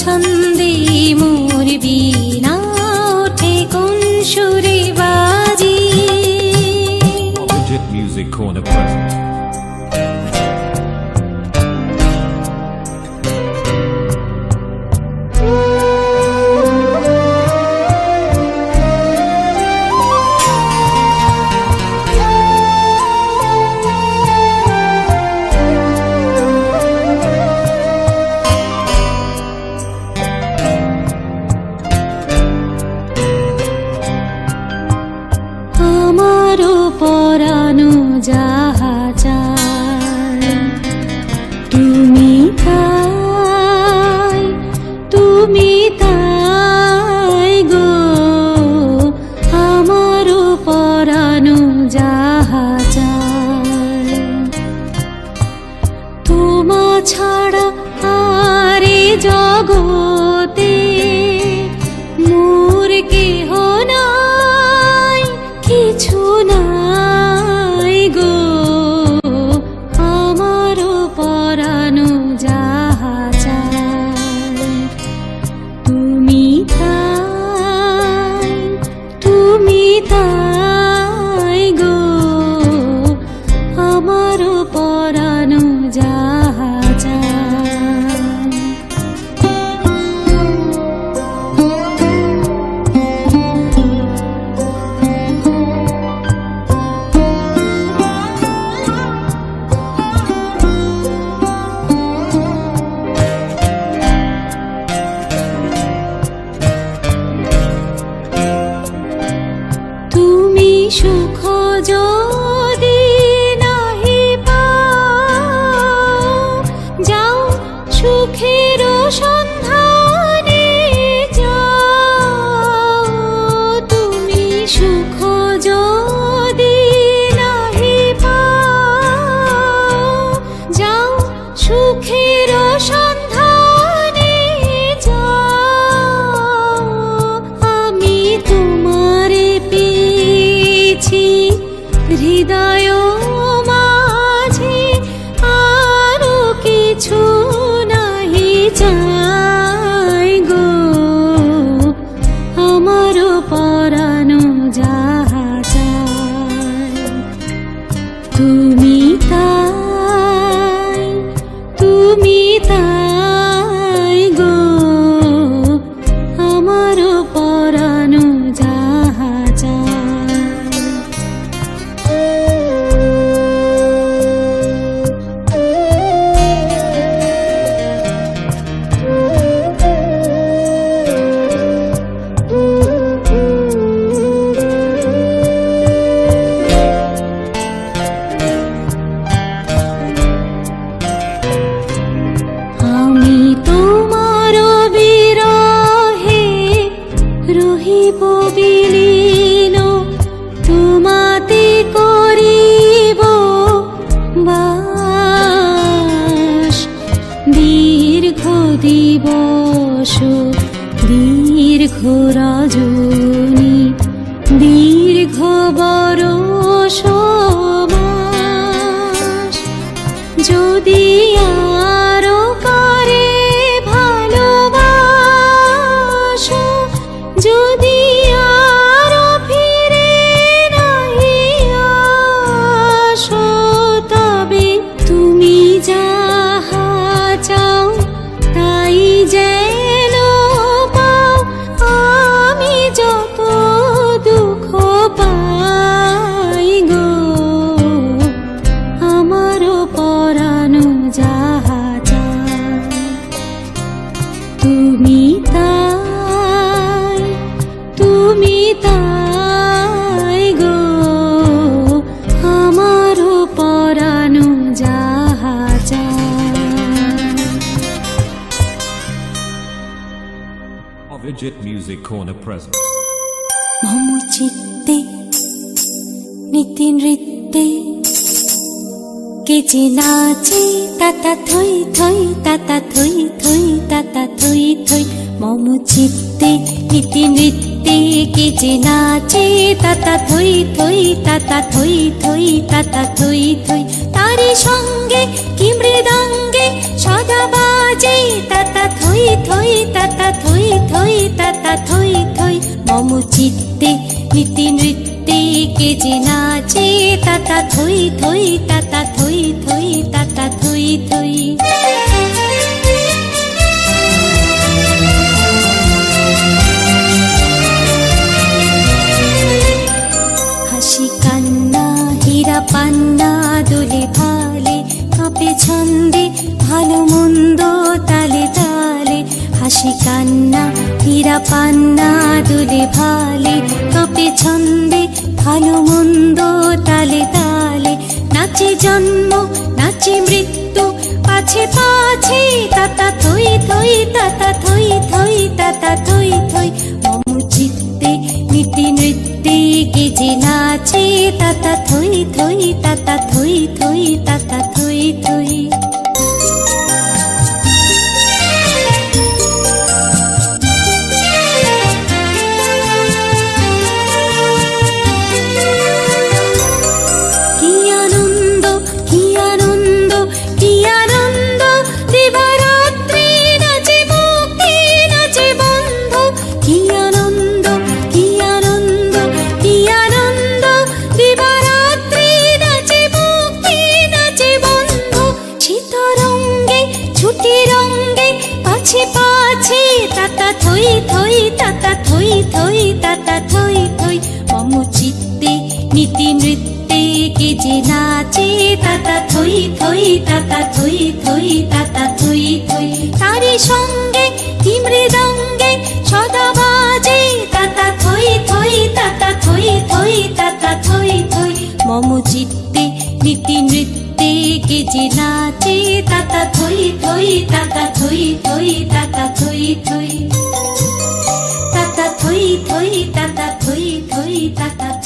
छन्दी tão রস দীর্ঘ রাজনী দীর্ঘ বর Music present. মম চিত্তে নীতি নৃত্যে কে যে নাচে তাতা থই থই তাতা থই থই তাতা থই থই মম চিত্তে নীতি নৃত্যে কে যে নাচে তাতা থই থই তাতা থই থই তাতা থই থই তারি সঙ্গে কি মৃদঙ্গে সদা বাজে তাতা থই থই তাতা থই থই তাতা থই থই মম চিত্তে নীতি নৃত্যে কে যে নাচে তাতা থই থই তাতা থই থই তাতা থই থই। হাসি কান্না, হীরা পান্না, দোলে ভালে, কাঁপে ছন্দে, ভালো মন্দ তালে তালে, হাসি কান্না, হীরা পান্না দোলে ভালে কাঁপে ছন্দে ভালো মন্দ তালে তালে। নাচে জন্ম, নাচে মৃত্যু, পাছে পাছে, তাতা থই থই, তাতা থই থই, তাতা থই থই। মম চিত্তে, নীতি নৃত্যে যে নাচে, তাতা থই থই, তাতা থই থই, তাতা থই থই। চিত্তে, নীতি নৃত্যে কে যে নাচে, তাতা থই থই, তাতা থই থই, তাতা থই থই। তাতা থই থই, তাতা থই থই, তাতা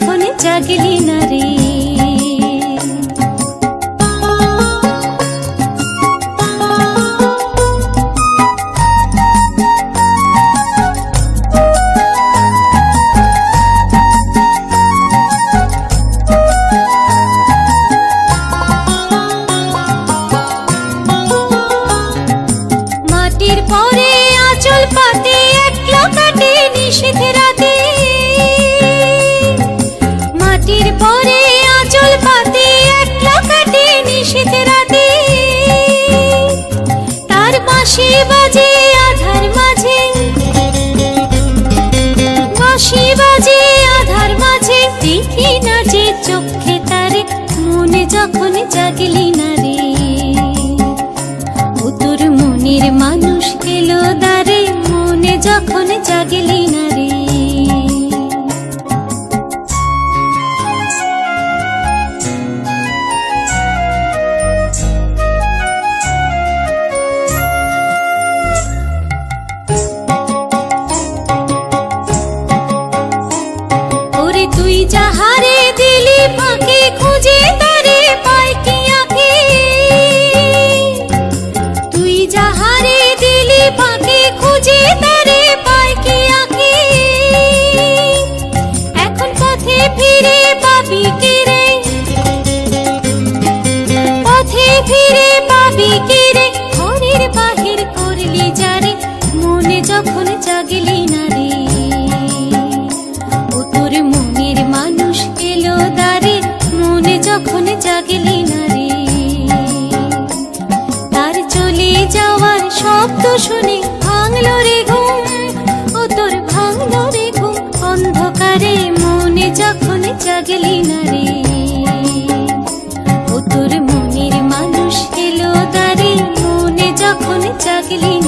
জীবনে জাগলি যখন জাগলি না রে ও তোর মনের মানুষ এলো দারে মনে যখন জাগলি ফিরে পাবি কি রে? ঘরের বাহির করলি যারে মনে যখন জাগলি না রে। ও তোর মনের মানুষ এলো দারে মনে যখন জাগলি না রে। তার চলে যাওয়ার শব্দ শুনে ভাঙলো রে ঘুম। ও তোর ভাঙলো রে ঘুম, অন্ধকারে মনে যখন জাগলি না রে। যখন জাগলি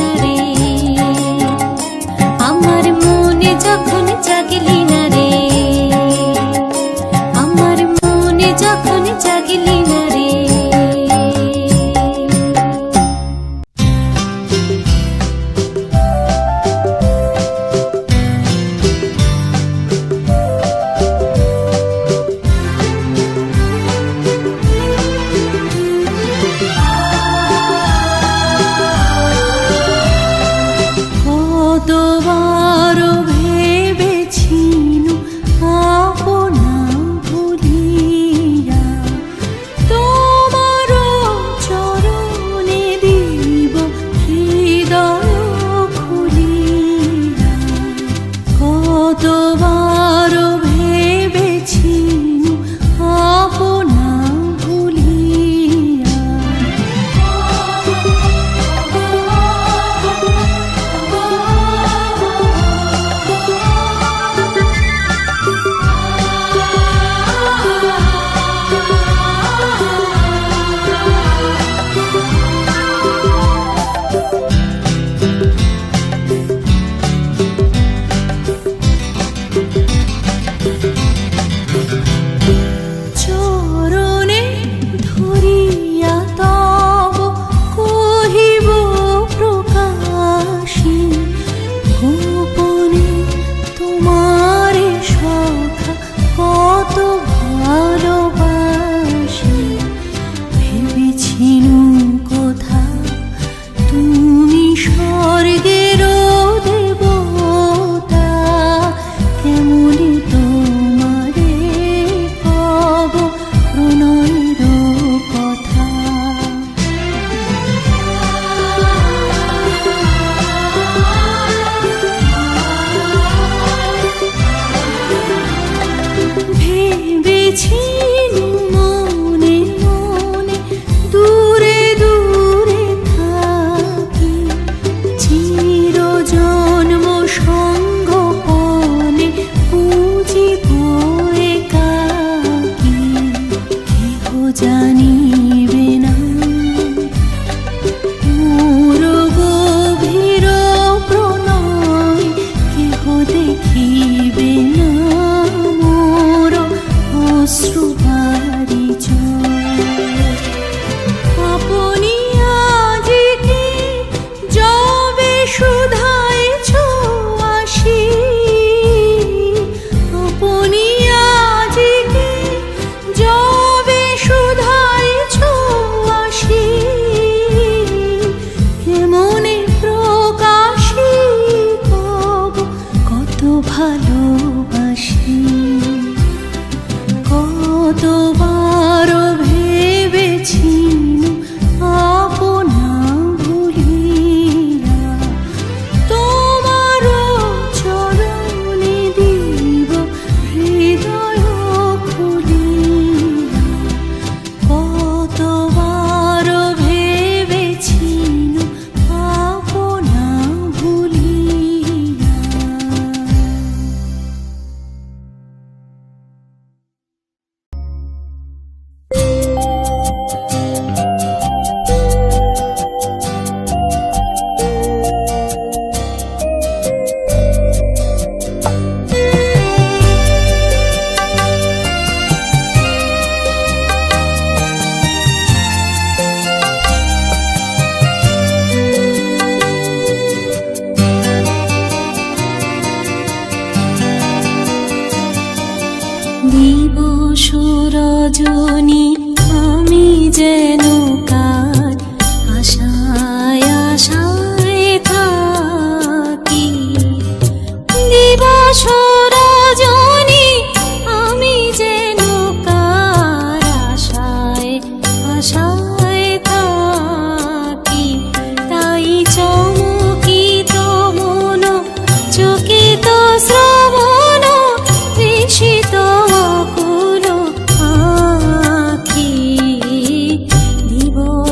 রজনী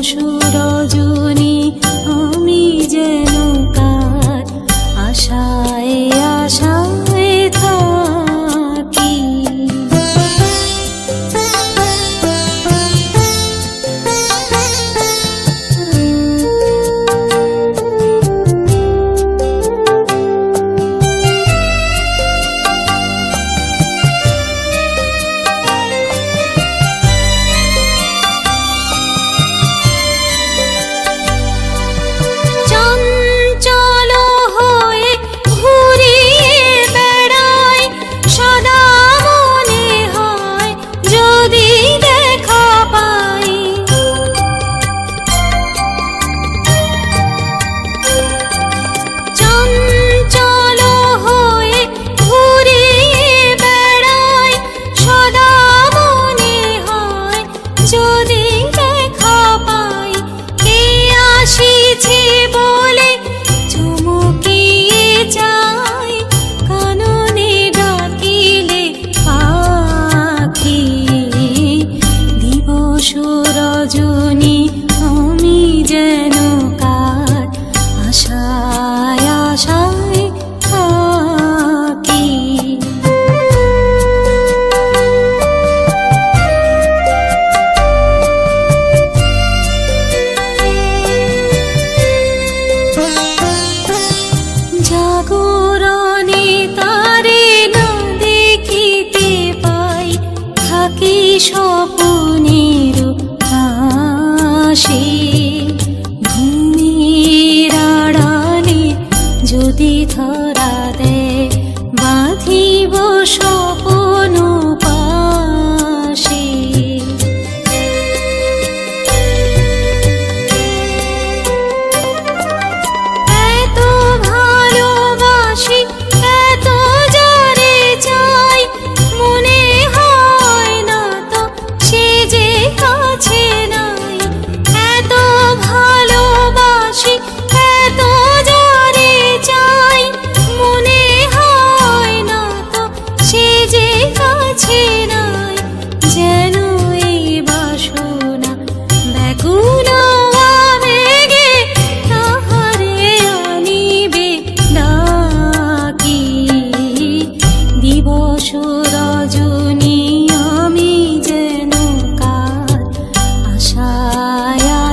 দিবস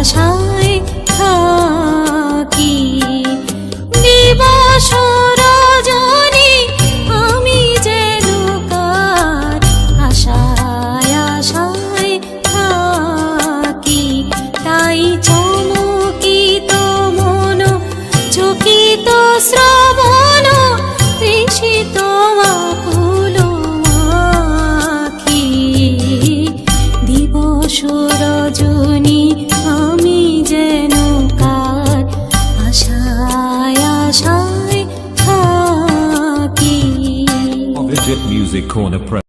长。